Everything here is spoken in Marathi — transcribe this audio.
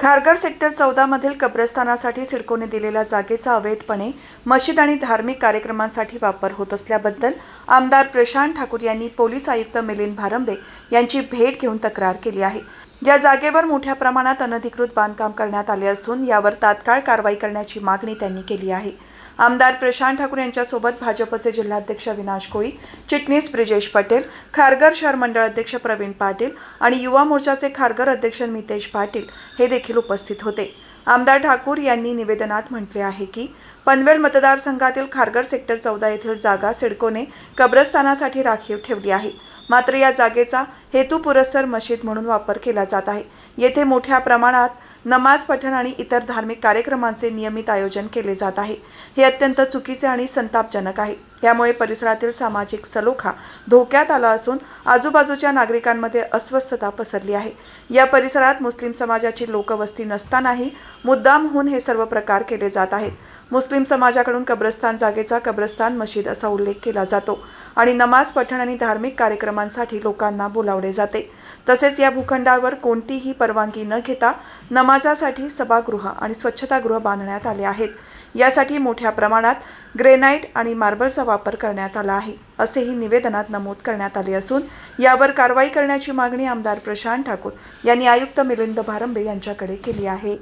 खारघर सेक्टर चौदामधील कब्रस्थानासाठी सिडकोने दिलेल्या जागेचा अवैधपणे मशीद आणि धार्मिक कार्यक्रमांसाठी वापर होत असल्याबद्दल आमदार प्रशांत ठाकूर यांनी पोलीस आयुक्त मिलिंद भारंबे यांची भेट घेऊन तक्रार केली आहे. या जागेवर मोठ्या प्रमाणात अनधिकृत बांधकाम करण्यात आले असून यावर तात्काळ कारवाई करण्याची मागणी त्यांनी केली आहे. आमदार प्रशांत ठाकूर यांच्यासोबत भाजपचे जिल्हाध्यक्ष विनाश कोळी चिटणीस ब्रिजेश पटेल खारघर शहर मंडळ अध्यक्ष प्रवीण पाटील आणि युवा मोर्चाचे खारघर अध्यक्ष मितेश पाटील हे देखील उपस्थित होते. आमदार ठाकूर यांनी निवेदनात म्हटले आहे की पनवेल मतदारसंघातील खारघर सेक्टर चौदा येथील जागा सिडकोने कब्रस्थानासाठी राखीव ठेवली आहे. मात्र या जागेचा हेतुपुरस्सर मशीद म्हणून वापर केला जात आहे. येथे मोठ्या प्रमाणात नमाज पठण आणि इतर धार्मिक कार्यक्रमांचे नियमित आयोजन केले जात आहे. हे अत्यंत चुकीचे आणि संतापजनक आहे. यामुळे परिसरातील सामाजिक सलोखा धोक्यात आला असून आजूबाजूच्या नागरिकांमध्ये अस्वस्थता पसरली आहे. या परिसरात मुस्लिम समाजाची लोकवस्ती नसतानाही मुद्दामहून हे सर्व प्रकार केले जात आहेत. मुस्लिम समाजाकडून कब्रस्तान जागेचा कब्रस्तान मशीद असा उल्लेख केला जातो आणि नमाज पठण आणि धार्मिक कार्यक्रमांसाठी लोकांना बोलावले जाते. तसेच या भूखंडावर कोणतीही परवानगी न घेता नमाजासाठी सभागृह आणि स्वच्छतागृह बांधण्यात आले आहेत. यासाठी मोठ्या प्रमाणात ग्रेनाइट आणि मार्बलचा वापर करण्यात आला आहे असेही निवेदनात नमूद करण्यात आले असून यावर कारवाई करण्याची मागणी आमदार प्रशांत ठाकूर यांनी आयुक्त मिलिंद भारंबे यांच्याकडे केली आहे.